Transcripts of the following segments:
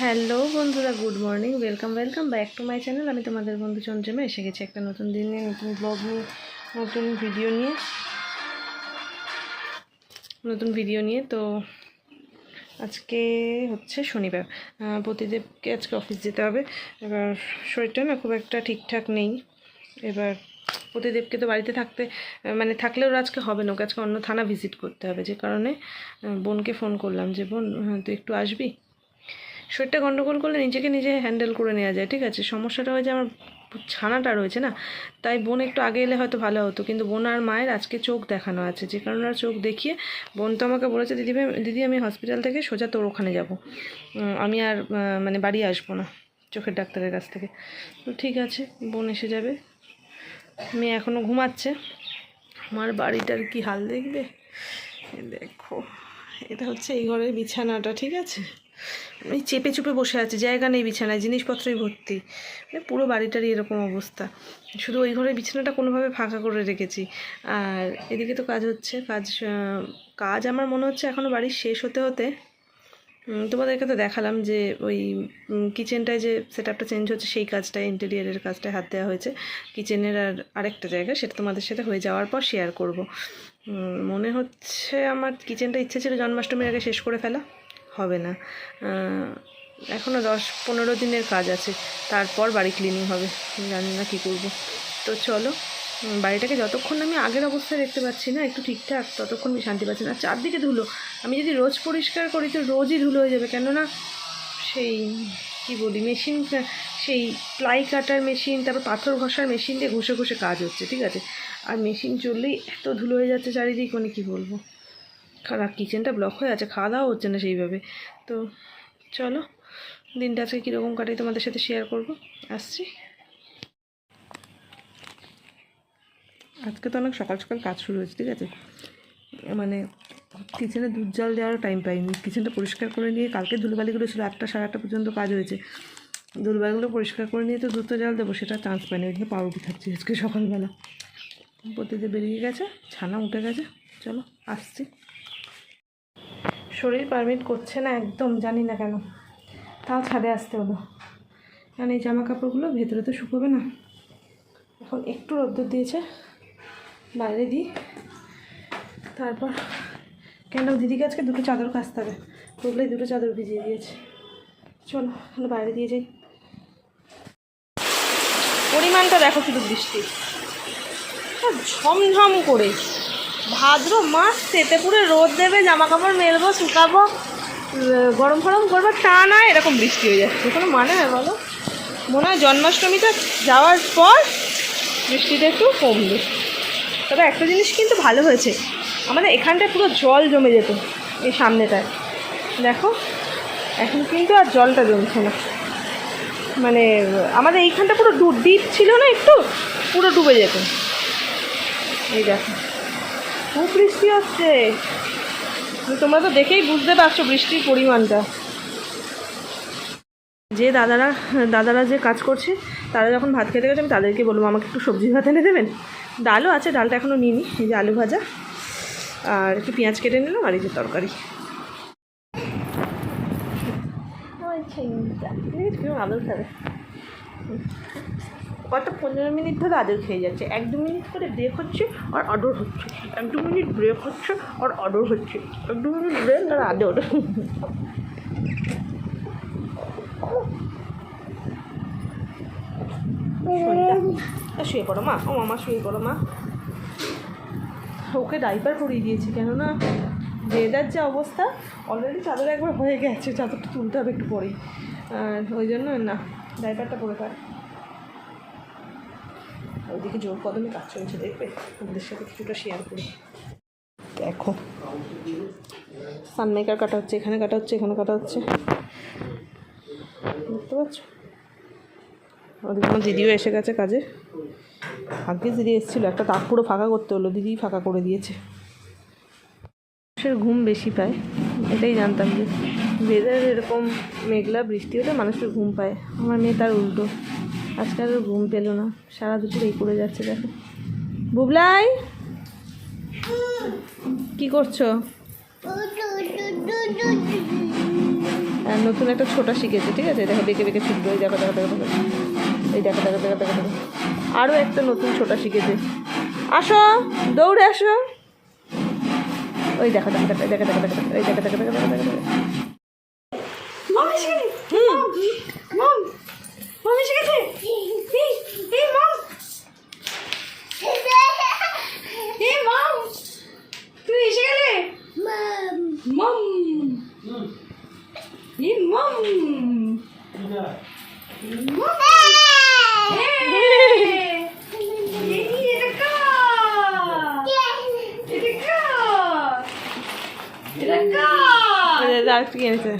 Hello বন্ধুরা, good morning, welcome welcome back to my channel. আমি তোমাদের বন্ধু চন্দ্রমা এসে গেছি একটা নতুন দিন নিয়ে, নতুন ব্লগ নিয়ে, নতুন ভিডিও নিয়ে। নতুন ভিডিও নিয়ে, তো আজকে হচ্ছে শনিবার। প্রতিদেবকে আজকে অফিস যেতে হবে। এবার শরীরটা না খুব একটা ঠিকঠাক নেই। এবার প্রতিদেবকে তো বাড়িতে থাকতে মানে থাকলেও আজকে হবে না, ওকে আজকে অন্য থানা ভিজিট করতে হবে। যে কারণে বোনকে ফোন করলাম যে, বোন তুই একটু আসবি? শরীরটা গন্ডগোল করলে নিজেকে নিজে হ্যান্ডেল করে নেওয়া যায়, ঠিক আছে? সমস্যাটা হয়েছে আমার ছানাটা রয়েছে না? তাই বোন একটু আগে এলে হয়তো ভালো হতো, কিন্তু বোন আর মায়ের আজকে চোখ দেখানো আছে। যে কারণে আর চোখ দেখিয়ে বোন তো আমাকে বলেছে, দিদি ভাই, দিদি, আমি হসপিটাল থেকে সোজা তোর ওখানে যাব। আমি আর মানে বাড়ি আসব না চোখের ডাক্তারের কাছ থেকে। তো ঠিক আছে, বোন এসে যাবে। মেয়ে এখনও ঘুমাচ্ছে। আমার বাড়িটার কি হাল দেখবে? দেখো, এটা হচ্ছে এই ঘরের বিছানাটা, ঠিক আছে? আমি চেপে চুপে বসে আছে, জায়গা নেই বিছানায়, জিনিসপত্রই ভর্তি। মানে পুরো বাড়িটারই এরকম অবস্থা। শুধু ওই ঘরে বিছানাটা কোনোভাবে ফাঁকা করে রেখেছি। আর এদিকে তো কাজ হচ্ছে, কাজ কাজ আমার মনে হচ্ছে এখনও বাড়ির শেষ হতে হতে তোমাদেরকে তো দেখালাম যে ওই কিচেনটায় যে সেট আপটা চেঞ্জ হচ্ছে সেই কাজটা ইন্টেরিয়ারের কাজটায় হাত দেওয়া হয়েছে। কিচেনের আর আরেকটা জায়গা, সেটা তোমাদের সাথে হয়ে যাওয়ার পর শেয়ার করব। মনে হচ্ছে আমার কিচেনটা ইচ্ছে ছিল জন্মাষ্টমীর আগে শেষ করে ফেলা। হবে না। এখনও দশ পনেরো দিনের কাজ আছে। তারপর বাড়ি ক্লিনিং হবে। জানি না কী করব। তো চলো বাড়িটাকে যতক্ষণ আমি আগের অবস্থায় দেখতে পাচ্ছি না, একটু ঠিকঠাক, ততক্ষণ আমি শান্তি পাচ্ছি না। চারদিকে ধুলো। আমি যদি রোজ পরিষ্কার করি তো রোজই ধুলো হয়ে যাবে। কেননা সেই, কি বলি মেশিন সেই প্লাই কাটার মেশিন তারপর পাথর ঘষার মেশিন দিয়ে ঘষে ঘষে কাজ হচ্ছে, ঠিক আছে? আর মেশিন চললেই এত ধুলো হয়ে যাচ্ছে চারিদিক মানে কী বলব? খারাপ কিচেনটা ব্লক হয়ে আছে, খাওয়া দাওয়া হচ্ছে না সেইভাবে। তো চলো, দিনটা আজকে কীরকম কাটে তোমাদের সাথে শেয়ার করব। আসছি। আজকে তো অনেক সকাল সকাল কাজ শুরু হয়েছে, ঠিক আছে? মানে কিচেনে দুধ জল দেওয়ারও টাইম পাইনি। কিচেনটা পরিষ্কার করে নিয়ে কালকে ধুলোবালিগুলো ছিল আটটা সাড়ে আটটা পর্যন্ত কাজ হয়েছে। ধুলোবালিগুলো পরিষ্কার করে নিয়ে তো দুধটা জল দেবো, সেটা চান্স পাইনি। ওইদিকে পাউরুটি খাচ্ছি আজকে সকালবেলা। প্রতিদিন বেরিয়ে গেছে, ছানা উঠে গেছে। চলো, আসছি। শরীর পারমিট করছে না একদম, জানি না কেন। তাও ছাদে আসতে হলো। কারণ এই জামা কাপড়গুলো ভেতরে তো শুকোবে না। এখন একটু রোদ্দুর দিয়েছে, বাইরে দিই। তারপর, কেন দিদিকে আজকে দুটো চাদর কাচতে হবে? বললেই দুটো চাদর ভিজিয়ে দিয়েছে। চলো, তাহলে বাইরে দিয়ে যাই। পরিমাণটা দেখো শুধু বৃষ্টি। ঝমঝম করে। ভাদ্র মাস, তেতে পুরে রোদ দেবে জামা কাপড় মেলবো, শুকাবো গরম ফরম করব, তা না, এরকম বৃষ্টি হয়ে যাচ্ছে। কোনো মানে হয় বলো? মনে হয় জন্মাষ্টমীটা যাওয়ার পর বৃষ্টিটা একটু কমবে। তবে একটা জিনিস কিন্তু ভালো হয়েছে, আমাদের এখানটায় পুরো জল জমে যেত, এই সামনেটায়। দেখো, এখন কিন্তু আর জলটা জমছে না। মানে আমাদের এইখানটা পুরো ডিপ ছিল না একটু, পুরো ডুবে যেত। এই দেখো। খুব বৃষ্টি হচ্ছে। তোমরা তো দেখেই বুঝতে পারছ বৃষ্টির পরিমাণটা। যে দাদারা দাদারা যে কাজ করছে তারা যখন ভাত খেতে গেছে আমি তাদেরকে বলব আমাকে একটু সবজি ভাত এনে দেবেন? ডালও আছে ডালটা এখনও নিইনি এই যে আলু ভাজা। আর একটু পেঁয়াজ কেটে নিলাম আর এই যে তরকারি। আদর খাবে। কত পনেরো মিনিট ধরে আদর খেয়ে যাচ্ছে। এক দু মিনিট করে ব্রেক হচ্ছে আর অর্ডার হচ্ছে। এক দু মিনিট ব্রেক হচ্ছে আর অর্ডার হচ্ছে। এক দু মিনিট ব্রেক আর আদর। শুয়ে পড়ো মা। ও মামা, শুয়ে পড়ো মা। ওকে ডাইপার পরিয়ে দিয়েছি কেননা ওয়েদার যে অবস্থা অলরেডি চাদর একবার হয়ে গেছে। চাদরটা তুলতে হবে একটু পরেই। ওই জন্য না ডাইপারটা পরে থাক। ওইদিকে জোর কদমে কাজ চলছে, দেখবে? ওদের সাথে কিছুটা শেয়ার করি। দেখো। সানমেকার কাটা হচ্ছে, এখানে কাটা হচ্ছে, এখানে কাটা হচ্ছে। বুঝতে পারছ? ওদিকে আমার দিদিও এসে গেছে কাজে। আগে দিদি এসেছিল, একটা তাক পুরো ফাঁকা করতে হলো দিদি ফাঁকা করে দিয়েছে। মানুষের ঘুম বেশি পায়, এটাই জানতাম যে ওয়েদার এরকম মেঘলা বৃষ্টি হলে মানুষের ঘুম পায়। আমার মেয়ে তার উল্টো। আজকে আর ঘুম পেল না সারা দুপুর এই করে যাচ্ছে দেখো বুবলাই কি করছ নতুন একটা ছোটা শিখেছে ঠিক আছে দেখো বেঁকে বেঁকে ছুটবে ওই দেখো দেখো দেখো দেখো এই দেখো দেখো দেখো দেখো দেখো আরও একটা নতুন ছোটা শিখেছে আসো দৌড়ে আসো ওই দেখো দেখো দেখো দেখো দেখো দেখো এই দেখো দেখো দেখো দেখো দেখো দেখো মামি শিখেছে মম মম মামি শিখেছে এই এই মম এই মম তুই এসে গেলে মম এই মম এটা কার ওই যে আরেকটা কিনেছে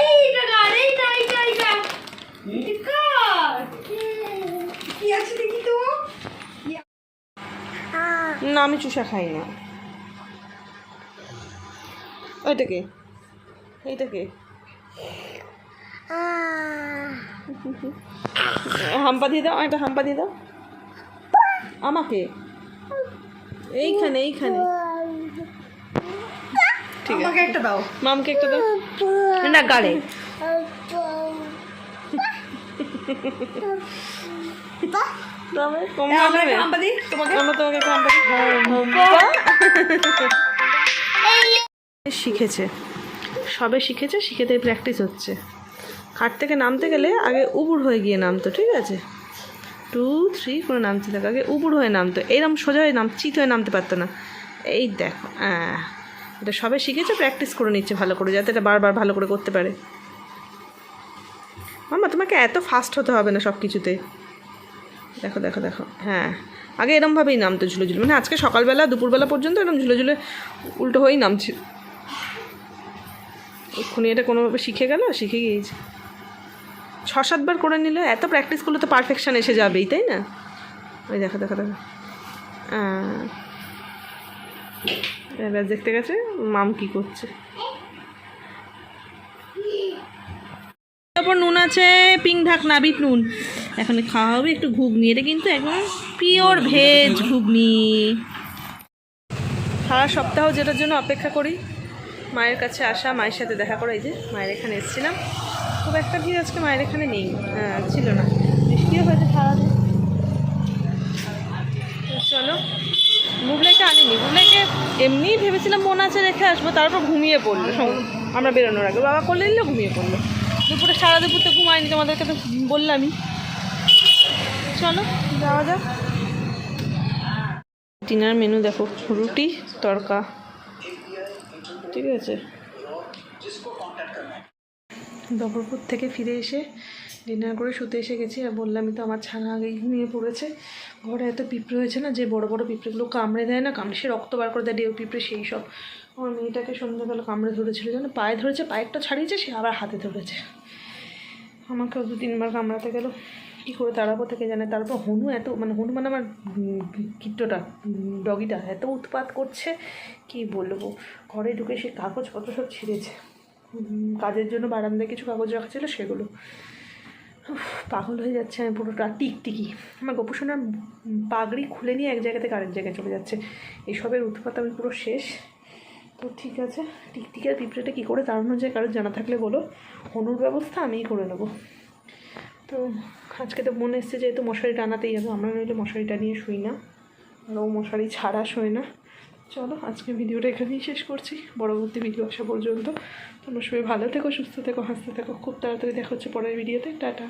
এইটা কার এইটা এইটা এইটা এটা কার কি আছে দেখি তো না আমি চুষা খাই না। ওইটাকে এইটাকে হাম্পা দিয়ে দাও একটা হাম্পা দিয়ে দাও। আমাকে? এইখানে এইখানে। ঠিক আছে। একটা দাও। মামকে একটা দাও। না গাড়ে তবে আমরা তোমাকে? আমরা তোমাকে শিখেছে। সবে শিখেছে শিখেতে প্র্যাকটিস হচ্ছে। খাট থেকে নামতে গেলে আগে উবুর হয়ে গিয়ে নামতো ঠিক আছে? টু থ্রি করে নামতে থাকে। আগে উবুর হয়ে নামতো। এইরকম সোজা হয়ে নাম চিত হয়ে নামতে পারতো না। এই দেখো হ্যাঁ এটা সবে শিখেছে প্র্যাকটিস করে নিচ্ছে ভালো করে যাতে এটা বারবার ভালো করে করতে পারে। মামা তোমাকে এত ফাস্ট হতে হবে না সব কিছুতে দেখো দেখো দেখো। হ্যাঁ। আগে এরমভাবেই নামতো ঝুলে ঝুলে মানে আজকে সকালবেলা, দুপুরবেলা পর্যন্ত এরকম ঝুলে ঝুলে উল্টো হয়েই নামছিল এক্ষুনি এটা কোনোভাবে শিখে গেল, শিখে গিয়েছে। ছ সাতবার করে নিলে, এত প্র্যাকটিস করলে তো পারফেকশান এসে যাবেই, তাই না? ওই দেখো দেখো দেখো। এবার দেখতে গেছে, মাম কি করছে। তারপর নুন আছে, পিং ঢাকনা, বিট নুন। এখন খাওয়া হবে একটু ঘুগনি। এটা কিন্তু একদম পিওর ভেজ ঘুগনি। সারা সপ্তাহ যেটার জন্য অপেক্ষা করি, মায়ের কাছে আসা, মায়ের সাথে দেখা করা, এই যে মায়ের এখানে এসেছিলাম। খুব একটা ভিড় আজকে মায়ের এখানে নেই ছিল না। বৃষ্টিও হয়েছে সারাদিন। চলো বুবলাইকে আনিনি। মুগলাইকে এমনি ভেবেছিলাম মন আছে রেখে আসব, তারপর ঘুমিয়ে পড়ল। আমরা বেরোনোর আগে। বাবা করলে ঘুমিয়ে পড়ল। দুপুরে সারা দুপুর তো ঘুমায়নি, তোমাদেরকে তো বললামই। চলো, যাওয়া যাক। ডিনার মেনু দেখো, রুটি, তড়কা। ঠিক আছে। দবরপুর থেকে ফিরে এসে ডিনার করে শুতে এসে গেছি, আর বললামই তো আমার ছানা আগেই ঘুমিয়ে পড়েছে। ঘরে এত পিঁপড়ে হয়েছে না, যে বড় বড় পিঁপড়েগুলো কামড়ে দেয় না, কামড়ে সে রক্ত বার করে দেয় ডেউ পিঁপড়ে সেই সব আমার মেয়েটাকে সন্ধ্যাবেলা কামড়ে ধরেছিল, যেন পায়ে ধরেছে পায়েরটা ছাড়িয়েছে, সে আবার হাতে ধরেছে। আমাকেও দু তিনবার কামড়াতে গেল। কী করে তাড়াবো থেকে জানে? তারপর হনু এত মানে হনু মানে আমার কিট্টটা ডগিটা এত উৎপাত করছে, কি বলব? ঘরে ঢুকে সে কাগজপত্র সব ছিঁড়েছে। কাজের জন্য বারান্দায় কিছু কাগজ রাখা ছিল সেগুলো। পাগল হয়ে যাচ্ছে আমি পুরোটা টিকটিকি। আমার গোপুসোনার পাগড়ি খুলে নিয়ে এক জায়গা থেকে আরেক জায়গায় চলে যাচ্ছে। এসবের উৎপাত আমি পুরো শেষ। তো ঠিক আছে। টিকটিকি আর পিঁপড়েটা কী করে তাড়ানো যায় কারোর জানা থাকলে বলো। হনুর ব্যবস্থা আমিই করে নেব। তো আজকে তো মনে এসছে যেহেতু মশারি টানাতেই হবে, আমরা নইলে মশারি টানিয়ে শুই না। আর ও মশারি ছাড়া শোয় না। চলো, আজকে ভিডিওটা এখানেই শেষ করছি। পরবর্তী ভিডিও আসা পর্যন্ত। তোমরা সবাই ভালো থেকো, সুস্থ থেকো, হাসতে থেকো। খুব তাড়াতাড়ি দেখা হচ্ছে পরের ভিডিওতে। টাটা।